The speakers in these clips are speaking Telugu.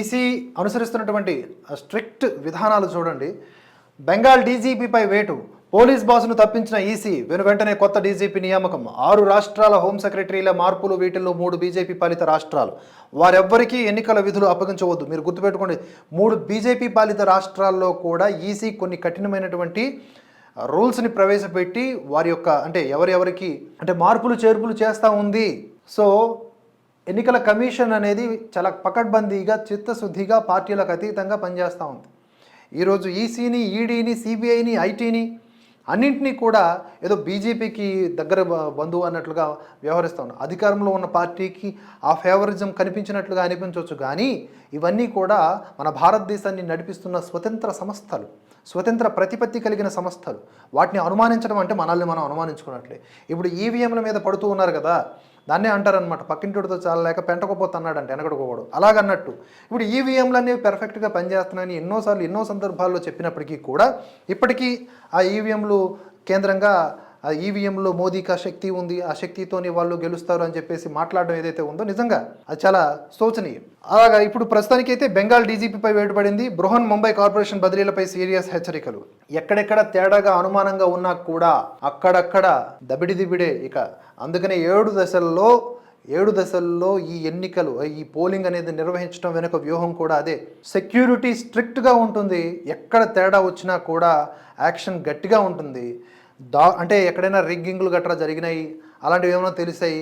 ఈసీ అనుసరిస్తున్నటువంటి స్ట్రిక్ట్ విధానాలు చూడండి. బెంగాల్ డీజీపీపై వేటు పోలీస్ బాసును తప్పించిన ఈసీ వెను వెంటనే కొత్త డీజీపీ నియామకం. ఆరు రాష్ట్రాల హోం సెక్రటరీల మార్పులు వీటిల్లో మూడు బీజేపీ పాలిత రాష్ట్రాలు. వారెవ్వరికీ ఎన్నికల విధులు అప్పగించవద్దు. మీరు గుర్తుపెట్టుకోండి మూడు బీజేపీ పాలిత రాష్ట్రాల్లో కూడా ఈసీ కొన్ని కఠినమైనటువంటి రూల్స్ని ప్రవేశపెట్టి వారి యొక్క అంటే ఎవరెవరికి అంటే మార్పులు చేర్పులు చేస్తూ ఉంది. సో ఎన్నికల కమిషన్ అనేది చాలా పకడ్బందీగా చిత్తశుద్ధిగా పార్టీలకు అతీతంగా పనిచేస్తూ ఉంది. ఈరోజు ఈసీని ఈడీని సిబిఐని ఐటీని అన్నింటినీ కూడా ఏదో బీజేపీకి దగ్గర బ- బంధువు అన్నట్లుగా వ్యవహరిస్తూ ఉన్నారు అధికారంలో ఉన్న పార్టీకి ఆ ఫేవరిజం కనిపించినట్లుగా అనిపించవచ్చు కానీ ఇవన్నీ కూడా మన భారతదేశాన్ని నడిపిస్తున్న స్వతంత్ర సంస్థలు స్వతంత్ర ప్రతిపత్తి కలిగిన సంస్థలు వాటిని అనుమానించడం అంటే మనల్ని మనం అనుమానించుకున్నట్లే. ఇప్పుడు ఈవీఎంల మీద పడుతూ ఉన్నారు కదా దాన్నే అంటారనమాట పక్కింటితో చాలా లేక పెంటకపోతే అన్నాడంట వెనకడుకోవడు అలాగన్నట్టు ఇప్పుడు ఈవీఎంలు అనేవి పెర్ఫెక్ట్గా పనిచేస్తున్నాయని ఎన్నోసార్లు ఎన్నో సందర్భాల్లో చెప్పినప్పటికీ కూడా ఇప్పటికీ ఆ ఈవీఎంలు కేంద్రంగా ఆ ఈవీఎంలో మోదీకి ఆ శక్తి ఉంది ఆ శక్తితోనే వాళ్ళు గెలుస్తారు అని చెప్పేసి మాట్లాడడం ఏదైతే ఉందో నిజంగా అది చాలా శోచనీయం. అలాగా ఇప్పుడు ప్రస్తుతానికైతే బెంగాల్ డీజీపీపై వేటుపడింది బృహన్ ముంబై కార్పొరేషన్ బదిలీలపై సీరియస్ హెచ్చరికలు. ఎక్కడెక్కడ తేడాగా అనుమానంగా ఉన్నా కూడా అక్కడక్కడ దబిడి దిబిడే ఇక. అందుకనే ఏడు దశల్లో ఏడు దశల్లో ఈ ఎన్నికలు ఈ పోలింగ్ అనేది నిర్వహించడం వెనుక వ్యూహం కూడా అదే. సెక్యూరిటీ స్ట్రిక్ట్గా ఉంటుంది ఎక్కడ తేడా వచ్చినా కూడా యాక్షన్ గట్టిగా ఉంటుంది. దా అంటే ఎక్కడైనా రిగ్గింగ్లు గట్రా జరిగినాయి అలాంటివి ఏమైనా తెలిసాయి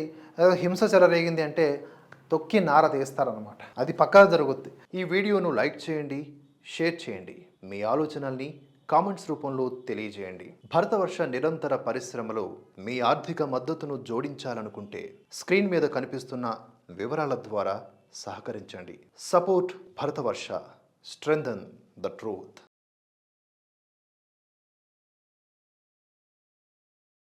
హింస చెలరేగింది అంటే తొక్కి నార తీస్తారనమాట అది పక్కా జరుగుద్ది. ఈ వీడియోను లైక్ చేయండి షేర్ చేయండి. మీ ఆలోచనల్ని కామెంట్స్ రూపంలో తెలియజేయండి. భరతవర్ష నిరంతర పరిశ్రమలో మీ ఆర్థిక మద్దతును జోడించాలనుకుంటే స్క్రీన్ మీద కనిపిస్తున్న వివరాల ద్వారా సహకరించండి. Support Bharatvarsha. Strengthen the truth.